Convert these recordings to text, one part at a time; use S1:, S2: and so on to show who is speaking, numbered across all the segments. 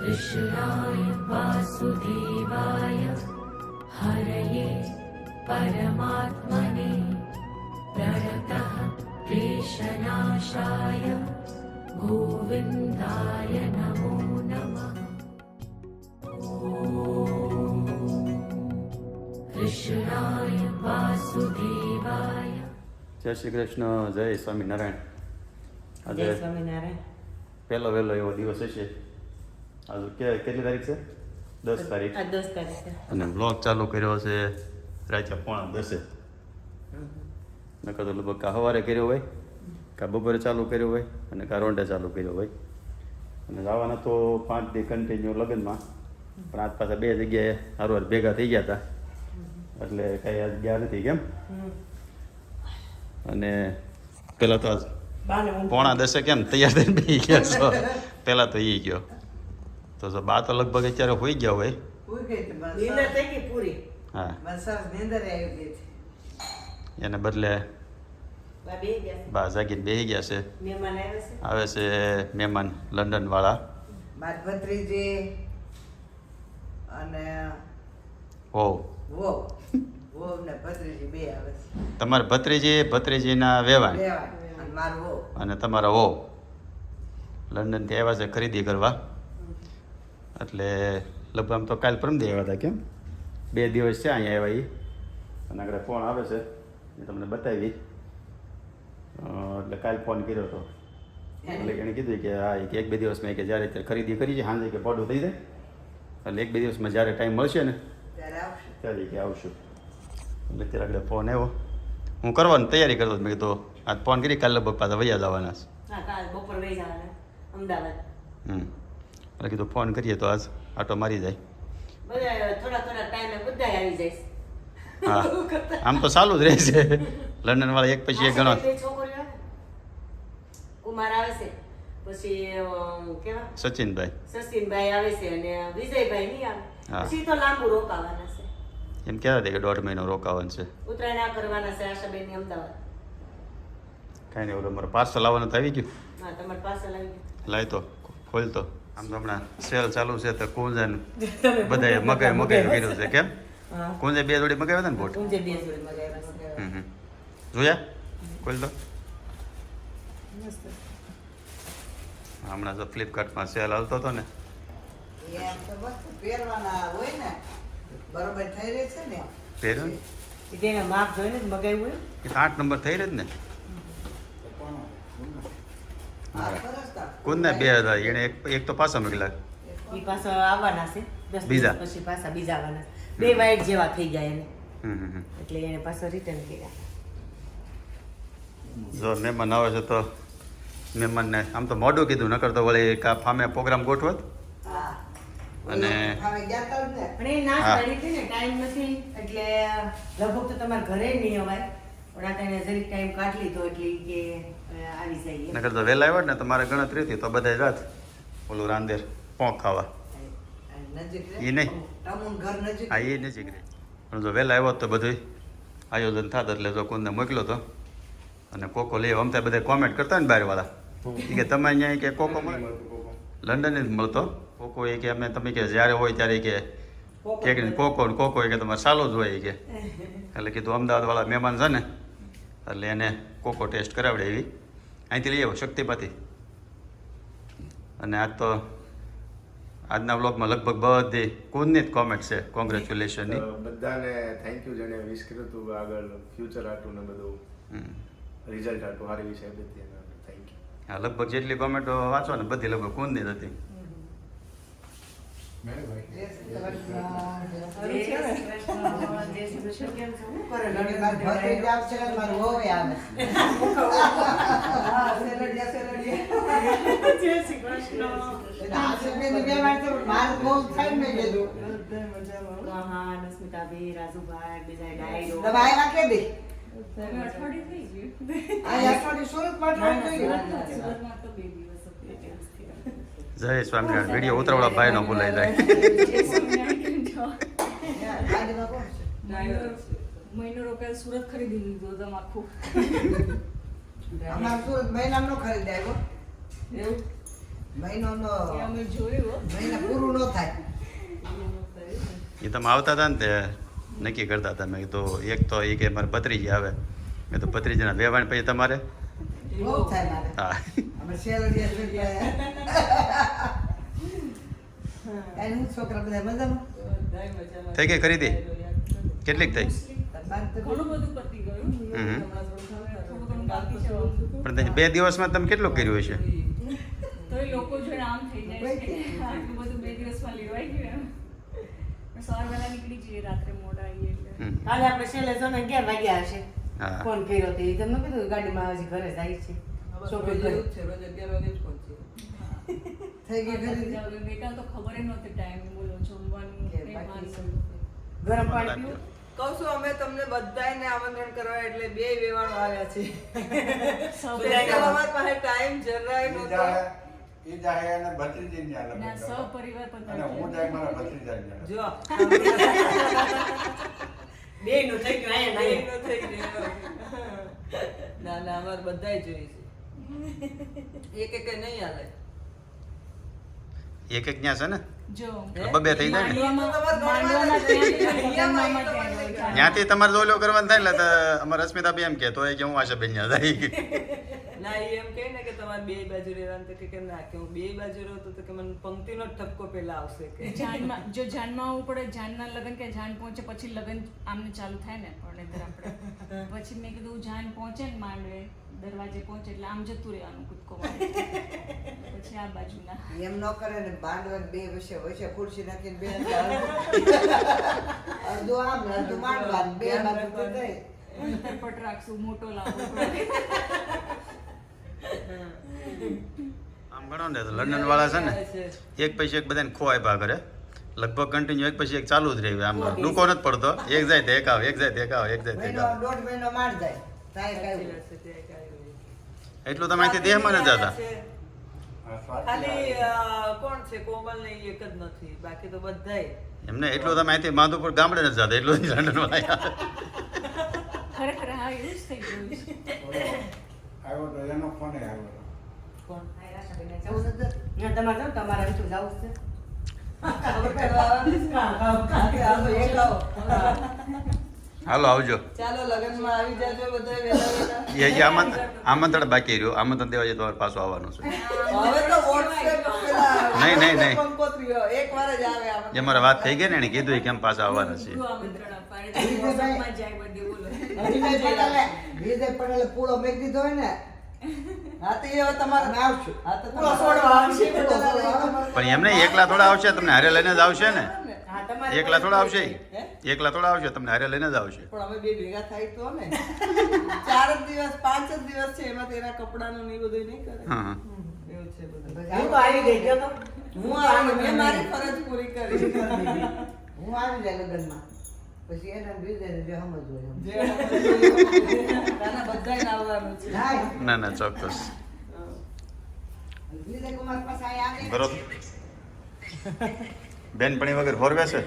S1: कृष्णाय वासुदेवाय हरये परमात्मने प्रणतः क्लेशनाशाय गोविन्दाय नमो नमः कृष्णाय वासुदेवाय
S2: જય શ્રી કૃષ્ણ જય સ્વામિનારાયણ
S3: જય
S2: આજે
S3: સ્વામિનારાયણ
S2: પહેલો વહેલો એવો દિવસ હશે આજે કે કેટલી તારીખ છે? દસ તારીખ.
S3: આ દસ તારીખ
S2: અને બ્લોગ ચાલુ કર્યો છે રાતે પોણા દસે. નકર તો લગભગ કા સવારે કર્યો હોય કા બપોરે ચાલુ કર્યો હોય અને કા રોંઢે ચાલુ કર્યો હોય. અને જવાના તો પાંચ દી કન્ટિન્યુ લગ્નમાં. પણ આજ પાછા બે જગ્યાએ હારવાર ભેગા થઈ ગયા હતા એટલે કઈ આજ ગયા નથી કેમ? અને પેલા તો આજ પોણા દસે કેમ? તૈયાર થઈને બેસી ગયા છો. પહેલા તો એ ગયો. તો જો બા તો લગભગ અત્યારે હોઈ ગયા હોય. એને બદલે
S3: બા બે ગયા છે.
S2: જાગીને બેસી ગયા છે.
S3: આવે છે.
S2: મહેમાન લંડન વાળા
S4: મારી ભત્રીજી અને
S2: હો
S4: વહુ. વહુ ભત્રીજી બે આવે છે.
S2: તમારા ભત્રીજી ભત્રીજીના વેવાણ.
S4: અને મારું વહુ.
S2: અને તમારા હો લંડનથી આવ્યા છે ખરીદી કરવા. એટલે લગભગ આમ તો કાલ પરમદી આવ્યા હતા કેમ? બે દિવસ છે અહીંયા આવ્યા એ અને આગળ ફોન આવે છે. એ તમને બતાવી. એટલે કાલ ફોન કર્યો હતો એટલે એણે કીધું કે હા એક બે દિવસમાં કે જ્યારે તે ખરીદી કરી છે સાંજે કે ભાડું થઈ જાય. એટલે એક બે દિવસમાં જ્યારે ટાઈમ મળશે ને
S4: ત્યારે
S2: કે આવશું. એટલે ત્યારે આગળ ફોન આવ્યો. હું કરવાની તૈયારી કરતો મેં કીધું આજ ફોન કરી કાલે લગભગ પાછા વૈયા જવાના છે.
S3: હા કાલ બપોર વૈયા જવાના અમદાવાદ.
S2: હમ. એટલે કીધું ફોન કરીએ તો આજ આટો મારી જાય.
S3: થોડા થોડા ટાઈમે બધા આવી જાય.
S2: હા. આમ તો ચાલુ જ રહે છે લંડન વાળા એક પછી એક ગણો.
S3: બે કુમાર આવે છે. પછી કેવા?
S2: સચિનભાઈ.
S3: સચિનભાઈ આવે છે અને વિજયભાઈ નહીં આવે. પછી તો લાંબુ રોકાવાના છે.
S2: એમ કહેતા હતા કે દોઢ મહિનો રોકાવાનું છે.
S3: ઉત્તરાયણ આ કરવાના છે આશાબેનની અમદાવાદ.
S2: કાંઈ નહીં ઓલું મારે પાર્સલ આવવાનું તો આવી ગયું.
S3: હા તમારી ગયું.
S2: લાય તો ખોલતો આમ તો હમણાં સેલ ચાલુ છે તો કુંજે બધાએ મગાઈ મગાઈ કર્યું છે કેમ? કુંજે બે જોડી મગાવ્યા હતા ને બોટ?
S3: ઊંઝે બે જોડી મગાવ્યા
S2: હમ હમ. જોયા? કોઈ તો હમણાં તો ફ્લિપકાર્ટમાં સેલ હાલતો હતો ને.
S4: તો મસ્ત પહેરવાના હોય ને બરોબર થઈ રહી છે ને.
S2: પહેર્યો ને?
S3: માપ જોઈને જ મગાવ્યું હોય.
S2: એ તો આઠ નંબર થઈ રહે જ ને. કુંજના બે હતા એને એક એક તો પાછા મોકલા
S3: એ પાછા આવવાના છે. દસ
S2: બીજા?
S3: દિવસ પછી પાછા બીજા આવવાના બે વાઇટ જેવા થઈ ગયા એને.
S2: હમ હમ હમ.
S3: એટલે એને પાછો રિટર્ન કર્યા.
S2: જો મહેમાન આવે છે તો મહેમાનને આમ તો મોઢું કીધું નકર તો વળી કા ફામે પ્રોગ્રામ ગોઠવત.
S4: હા.
S2: અને-
S4: હવે ગયા તા જ ને.
S3: પણ એ ના કરી હતી ને ટાઈમ નથી. એટલે લગભગ તો તમારે ઘરે નહીં અવાય. પણ આ તેને જરીક ટાઈમ કાઢી લીધો એટલે કે આવી
S2: નકર તો વહેલા આવ્યા ને તમારે ગણતરી હતી તો બધા રાત. ઓલું રાંદેર પોંક ખાવા. ઈ નહીં.
S4: તમુન
S2: હા એ નજીક રહે. પણ જો વહેલા આવ્યો હોત તો બધું આયોજન થાત એટલે જો કોઈને મોકલ્યો તો. અને કોકો લઈ. અમતા બધા કોમેન્ટ કરતા ને બહારવાળા એ કે તમે અહીંયા કે કોકો મળે? લંડન જ મળતો. કોકો એ કે અમે તમે કે જ્યારે હોય ત્યારે કે કે કોકો ને કોકો એ કે તમારે સાલો જ હોય એ કે. એટલે કીધું અમદાવાદવાળા મહેમાન છે ને. એટલે એને કોકો ટેસ્ટ કરાવડે એવી અહીંથી લઈ આવો શક્તિમાંથી અને આ તો આજના વ્લોગમાં લગભગ બધી કોની જ કોમેન્ટ છે. કોંગ્રેચ્યુલેશનની
S5: બધાને થેન્ક યુ જેને વિશ કર્યું હતું આગળ ફ્યુચર આટલું ને બધું. રિઝલ્ટ આટલું સારી વિશે બધી થેન્ક યુ
S2: હા લગભગ જેટલી કોમેન્ટો વાંચો ને બધી લગભગ કોની જ હતી.
S4: જય શ્રી કૃષ્ણ.
S3: જય શ્રી કૃષ્ણ. જય શ્રી કૃષ્ણ. કેમ છો? શું કરે?
S4: અને મારી ભત્રીજી આવશે ને મારું વહુએ આવે હા, સેલડિયા, સેલડિયા.
S3: જય શ્રી કૃષ્ણ.
S4: એટલે આ સેલડિયાની બે વાર તો મારું વહુ થાય ને મેં
S2: જય સ્વામિનારાયણ વીડિયો ઉતરવાળા ભાઈ નો ભૂલાઈ જાય?
S6: મહિનો રોકાયેલ સુરત ખરીદી લીધો તમે આખું
S4: અમારે સુરત મહિનામાં નો ખરીદાય
S6: એવું?
S4: મહિનોનો
S6: એ અમે જોયું
S4: મહિના પૂરું ન થાય.
S2: એ તમે આવતા હતા ને તે નક્કી કરતા હતા. મેં કીધું એક તો એ કે મારે ભત્રીજી આવે. મેં તો ભત્રીજીના વેવાણ પછી તમારે?
S4: બહુ થાય મારે.
S2: હા.
S4: અમે હું છોકરા બધા મજામાં?
S2: થઈ ગઈ ખરીદી? કેટલીક થઈ? પણ બે દિવસમાં તમે કેટલું કર્યું હશે?
S6: તો એ લોકો જોડે આમ થઈ જાય બધું બે દિવસમાં લેવાઈ ગયું સવાર વહેલા નીકળી જઈએ રાત્રે મોડા આવીએ એટલે.
S3: કાલે આપણે છેલ્લે જો ને અગિયાર વાગ્યા હશે. ફોન કર્યો તો એ તમને કીધું ગાડીમાં હજી ઘરે જાય છે. શોપિંગ કરી.
S4: થઈ ગઈ ખરીદી
S6: ગઈકાલ તો ખબર ય નહોતી ટાઈમ બોલો જમવાનું
S3: ગરમ પાણી પીવું?
S7: કહું છું અમે તમને બધાને આમંત્રણ કરવા એટલે બે વેવાણો આવ્યા છે. પાસે ટાઈમ જરાય નહોતો.
S8: ઈ જાય અને ભત્રીજી ને ત્યાં
S6: ના
S8: લગ્ન
S6: પરિવાર
S8: અને હું જાય મારા ભત્રીજા ને
S7: જો
S3: બે નું થઈ ગયું અહીંયા નહીં
S7: એનો થઈ ગયો. ના ના અમારે બધાય જોઈએ છે. એક એક નહીં હાલે.
S2: એક એક ન્યા છે ને?
S6: જો.
S2: બબે થઈ જાય ને?
S6: ત્યાંથી
S2: તમારે જોલો કરવાનું થાય ને એટલે તો અમારે અસ્મિતા બી એમ કે તો એ કે હું આશાબેન ત્યાં જાય.
S7: ના એ એમ કહે ને કે તમારે બે બાજુ રહેવાનું તો કે ના કે હું બે બાજુ રહું તો તો કે મને પંક્તિનો જ ઠપકો પહેલા આવશે કે.
S6: જાનમાં જો જાનમાં આવવું પડે જાનના લગ્ન કે જાન પહોંચે પછી લગ્ન આમને ચાલુ થાય ને પણ નહીંતર આપણે પછી મેં કીધું જાન પહોંચે ને માંડવે દરવાજે પહોંચે એટલે આમ જતું રહેવાનું કૂદકો પછી આ બાજુના.
S4: એમ ન કરે ને બાંધવાને બે વચ્ચે વચ્ચે ખુરશી નાખીને બે અડધું આમ અડધું માંડવાનું બે બાજુ થઈ
S6: તરપટ રાખશું મોટો પડે.
S2: આમ ગણો ને તો લંડન વાળા છે ને એક પછી એક બધાને ખોવાય ભા કરે લગભગ કન્ટિન્યુ એક પછી એક ચાલુ જ રહ્યું આમ. ડૂકો નથી પડતો. એક જાય તો એક આવે એક જાય તો એક આવે એક જાય તો એક આવે.
S4: દોઢ મહિનો જાય.
S2: એટલું તમે અહીંથી દેહમાં ન જતા?
S7: ખાલી કોણ છે? કોમલ ને એક જ નથી. બાકી તો બધાય.
S2: એમને એટલું તમે અહીંથી માધુપુર ગામડે નથી જતા એટલું જ લંડન વાળા
S6: ખરેખર હા એવું જ થઈ ગયું
S8: આવ્યો તો એનો ફોને આવ્યો હતો.
S7: કોણ
S3: તમારે જાવ તમારે હજુ જવું છે?
S4: હાલો,
S2: આવજો.
S7: ચાલો લગ્નમાં આવી જાજો બધા
S2: એ હજી આમંત્રણ આમંત્રણ બાકી રહ્યું. આમંત્રણ દેવા તમારે પાછું આવવાનું છે. નહીં, નહીં, નહીં.
S7: જ
S2: મારે વાત થઈ ગઈ ને એને કીધું એ કેમ પાછા આવવાના છે.
S4: પૂળો મેક દીધો હોય ને.
S2: પણ એમને એકલા થોડા આવશે તમને હારે લઈને જ આવશે ને. એકલા થોડા આવશે? એકલા થોડા આવશે? તમને હારે લઈને જ આવશે.
S7: પણ અમે બે ભેગા થાય તો ને ચાર જ દિવસ પાંચ જ દિવસ છે એમાં તેના કપડાનું ને એ બધું નહીં કરે.
S2: હા.
S7: એવું છે બધું.
S3: હું આવી ગઈ ગયો તો
S7: હું આવી મેં મારી ફરજ પૂરી કરી.
S4: હું આવી લગ્નમાં. પછી એને વિજયને જે સમજવું એમ.
S7: જે આપણે નાના બધાય આવવાનું છે.
S2: ના ના ચોક્કસ.
S4: વિજય કુમાર પાસે અહીંયા આવે
S2: બરોબર. બેનપણી વગર હોરવે છે?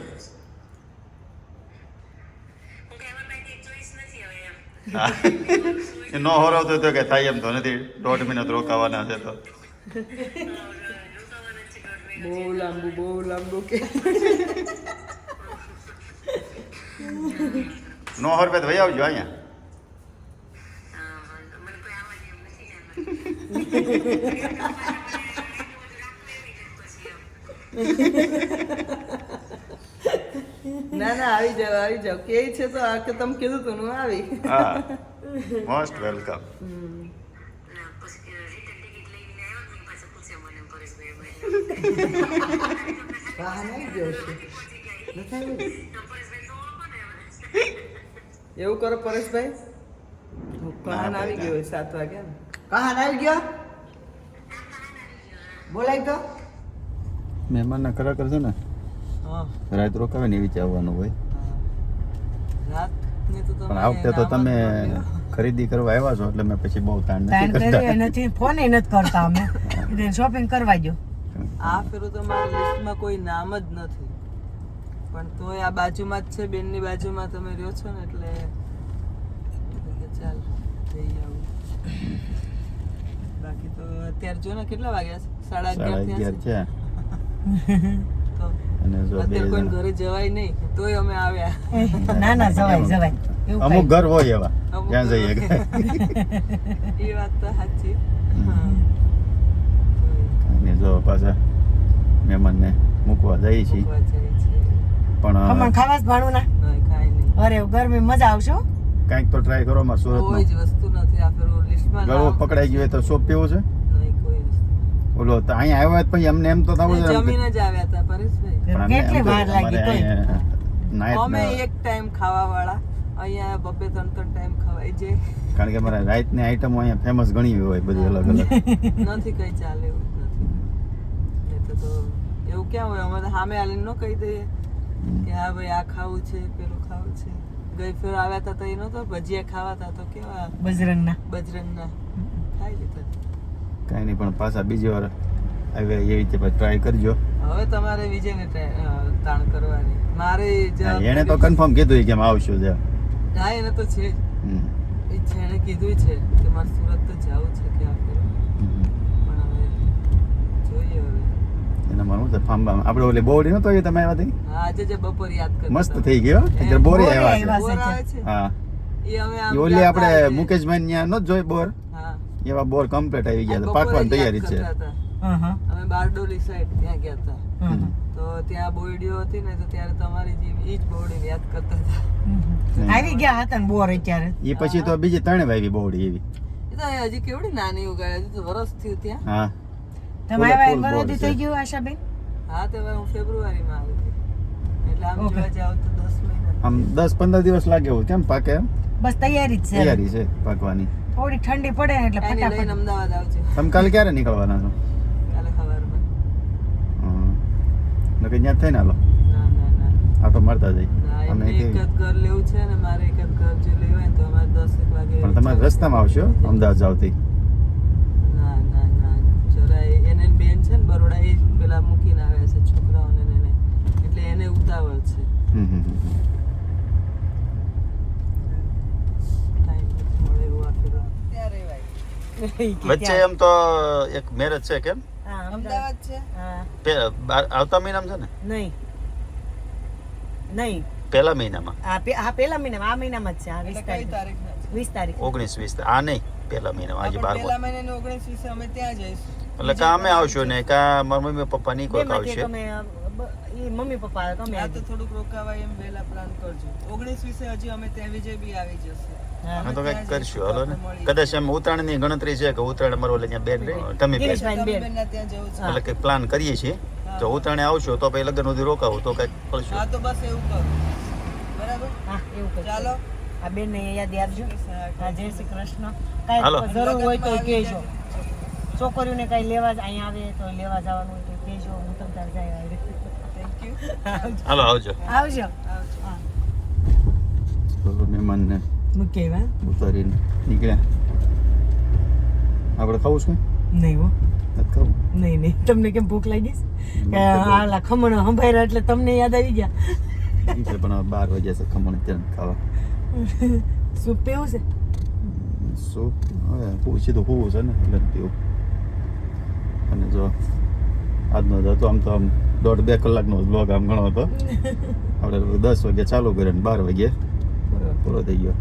S2: ન હોરવતો તો કે થાય એમ તો નથી. દોઢ મહિના રોકાવાના છે તો.
S7: બહુ લાંબુ બહુ લાંબુ કે
S2: ન હોરવે તો ભાઈ આવજો અહીંયા.
S7: ના ના આવી જાવ આવી જાવ કે છે તો આ કે તમે કીધું તું હું આવી.
S2: હા. Most welcome?
S7: એવું કરો પરેશભાઈ? કહાન આવી ગયો સાત વાગ્યા
S4: કહાન આવી ગયો? બોલાય તો.
S2: મહેમાનના ખરા કરશે ને? રાત રોકાવે ને એવી આવવાનું હોય. પણ આ વખતે તો તમે ખરીદી કરવા આવ્યા છો એટલે મેં પછી બહુ તાણ નથી કરતા.
S3: નથી ફોન નથી કરતા અમે. શોપિંગ કરવા જો.
S7: આ ફેરું તો મારા લિસ્ટમાં કોઈ નામ જ નથી. પણ તોય આ બાજુમાં જ છે બેનની બાજુમાં તમે રહ્યો છો ને એટલે ચાલ જઈ આવું. બાકી તો અત્યારે જો ને કેટલા વાગ્યા છે? સાડા અગિયાર થયા
S2: છે. અને જો બે
S7: અત્યારે કોઈ ઘરે જવાય નહીં તોય અમે આવ્યા.
S3: ના ના જવાય જવાય.
S2: અમુક ઘર હોય એવા. ત્યાં જઈએ
S7: એ વાત તો સાચી. હા.
S2: અને જો પાછા મહેમાનને મૂકવા જઈએ છીએ.
S7: મૂકવા જાય છે
S2: પણ
S3: ખમણ ખાવાસ ભાણું ના? અરે ગરમી મજા આવશે હો.
S2: કાંઈક તો ટ્રાય કરો માં
S7: કોઈ જ વસ્તુ નથી આ પેલું લિસ્ટમાં
S2: ગળો પકડાઈ ગયો હોય તો સોપ પીવો છે? ઓલો તો અહીંયા આવ્યો પછી અમને એમ તો થવું એમ
S7: જ આવ્યા હતા પરેશભાઈ.
S3: કેટલી વાર લાગી
S2: night
S7: અમે એક ટાઈમ ખાવા વાળા અહીંયા બબે ત્રણ ત્રણ ટાઈમ ખવાય છે.
S2: કારણ કે અમારે રાતની આઈટમો અહીંયા ફેમસ ઘણી હોય બધી અલગ અલગ.
S7: નથી કઈ ચાલે એવું નથી. તો તો એવું ક્યાં હોય? અમે તો સામે આલીને ન કહી દઈએ કે હા ભાઈ આ ખાવું છે પેલું ખાવું છે. ગઈ ફેર આવ્યા હતા તો એ નતો ભજીયા ખાવા હતા તો કેવા?
S3: બજરંગના.
S7: બજરંગના. ખાઈ લીધા.
S2: કાંઈ નહીં પણ પાછા બીજી વાર આવે એવી રીતે ટ્રાય કરજો.
S7: હવે તમારે વિજયને ને તાણ કરવાની. મારે
S2: એને તો કન્ફર્મ કીધું કે આવશું છે
S7: હા એને તો છે જ.
S2: હમ.
S7: એ છે એણે કીધું છે કે મારે સુરત તો જવું છે કે પણ હવે જોઈએ હવે.
S2: એના મારું ફાર્મ આપણે ઓલી બોડી નતો એ તમે આવ્યા હતી
S7: આજે જે બપોર યાદ કરતા
S2: મસ્ત થઈ ગયો બોરી
S3: બોરી
S2: આવ્યા છે.
S7: બોર છે.
S2: હા.
S7: એ
S2: ઓલી આપણે મુકેશભાઈ ત્યાં નો જોઈ બોર? એવા બોર કમ્પ્લીટ આવી ગયા પાકવાની તૈયારી છે.
S7: હતા. અમે બારડોલી સાઈડ ત્યાં ગયા હતા. તો ત્યાં બોરડીઓ હતી ને તો ત્યારે તમારી જેવી ઈ જ બોરડી યાદ કરતા હતા.
S3: આવી ગયા હતા ને બોર અત્યારે?
S2: એ પછી તો બીજી ત્રણ વાવી બોરડી એવી.
S7: એ તો હજી કેવડી નાની ઉગાડી હજી તો વરસ થયું ત્યાં.
S2: હા.
S3: તમારે
S2: બોર
S3: વરદી થઈ ગયું આશાબેન?
S7: હા તો હું ફેબ્રુઆરીમાં આવી હતી એટલે આમ. જોવા જાવ તો દસ મહિના.
S2: આમ દસ પંદર દિવસ લાગે એવું કેમ પાકે એમ?
S3: બસ તૈયારી જ છે.
S2: તૈયારી છે પાકવાની.
S3: થોડી ઠંડી પડે ને એટલે ફટાફટ.
S7: અમદાવાદ આવજો.
S2: તમે કાલે ક્યારે નીકળવાના છો?
S7: કાલે સવારમાં.
S2: હમ. નકર ત્યાં થઈને હાલો.
S7: ના ના ના.
S2: આ તો મળતા જઈ
S7: ના
S2: અમે
S7: એક જ ઘર લેવું છે ને મારે એક જ ઘર જે લેવું હોય ને તો અમારે દસ એક વાગે
S2: પણ તમારે રસ્તામાં આવશો અમદાવાદ જાવતી?
S7: ના ના ના. જરાય એને બેન છે ને બરોડા એ પેલા મૂકીને આવ્યા છે છોકરાઓને એટલે એને ઉતાવળ છે.
S2: હમ હમ હમ.
S7: ટાઈમ નથી મળે એવું આ ફેરો ત્યાં રહેવાય
S2: વચ્ચે એમ તો એક મેરેજ છે કેમ?
S7: અમદાવાદ. છે?
S2: પે- આવતા મહિનામાં છે ને?
S3: નહીં. નહીં.
S2: પહેલા મહિનામાં?
S3: આ પે- આ મહિનામાં. આ મહિનામાં જ છે. આ વીસ તારીખ. વીસ તારીખ.
S2: ઓગણીસ વીસ આ નહીં પહેલા મહિનામાં. આજે બાર
S7: પહેલા મહિનાની ઓગણીસ વીસે અમે ત્યાં જઈશું.
S2: એટલે કાં અમે આવશું ને કાં મારા મમ્મી પપ્પા નહીં
S3: કોઈ
S2: આવશે?
S3: ઈ મમ્મી પપ્પા તમે
S7: આ તો થોડુંક રોકાવાય એમ વેલા પ્લાન કરજો. ઓગણીસ વિશે હજી અમે ત્યાં વિજય બી આવી જશે.
S3: હા.
S2: તો કંઈક કરશું. હાલો ને. કદાચ એમ ઉત્તરાયણની ગણતરી છે કે ઉત્તરાયણ અમારો ઓલે ત્યાં બેન તમે બેન. એટલે પ્લાન કરીએ છીએ. જો ઉત્તરાયણે આવશો તો પછી લગ્ન સુધી રોકાવું તો કંઈક
S7: હા
S2: કરશું
S7: તો બસ એવું કરો. બરાબર?
S3: હા એવું કરજો.
S7: ચાલો.
S3: આ બેન ને યાદી આપજો હા જય શ્રી કૃષ્ણ. કાંઈ જરૂર હોય તો કહેજો. છોકરીઓને કઈ લેવા જ અહીંયા આવે તો લેવા જવાનું કહેજો હું તમ તાર જાય
S7: Thank you.
S2: હાલો આવજો.
S3: આવજો.
S7: આવજો.
S2: મહેમાનને
S3: મૂકી આવ્યા
S2: ઉતારીને નીકળ્યા. આપણે ખાવું છે?
S3: નહીં હો. નહીં નહીં. તમને કેમ ભૂખ લાગી? છે? કે આલા ખમણ સંભાળ્યા એટલે તમને યાદ આવી ગયા.
S2: ઈ પણ બાર વાગ્યા છે ખમણ ત્યાં ખાવા.
S3: સૂપ પીવું છે?
S2: શું હવે પૂછી તો હોવું છે ને એટલે પીવું. અને જો આજનો જ હતો. આમ તો આમ દોઢ બે કલાકનો બ્લોગ આમ ઘણો હતો. આપણે દસ વાગે ચાલુ કર્યો ને બાર વાગે પૂરો થઈ ગયો.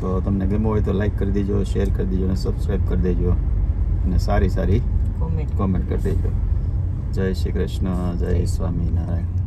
S2: તો તમને ગમ્યો હોય તો લાઈક કરી દેજો શેર કરી દેજો અને સબસ્ક્રાઈબ કરી દેજો. અને સારી સારી
S3: કોમેન્ટ
S2: કોમેન્ટ કરી દેજો. જય શ્રી કૃષ્ણ જય. સ્વામિનારાયણ.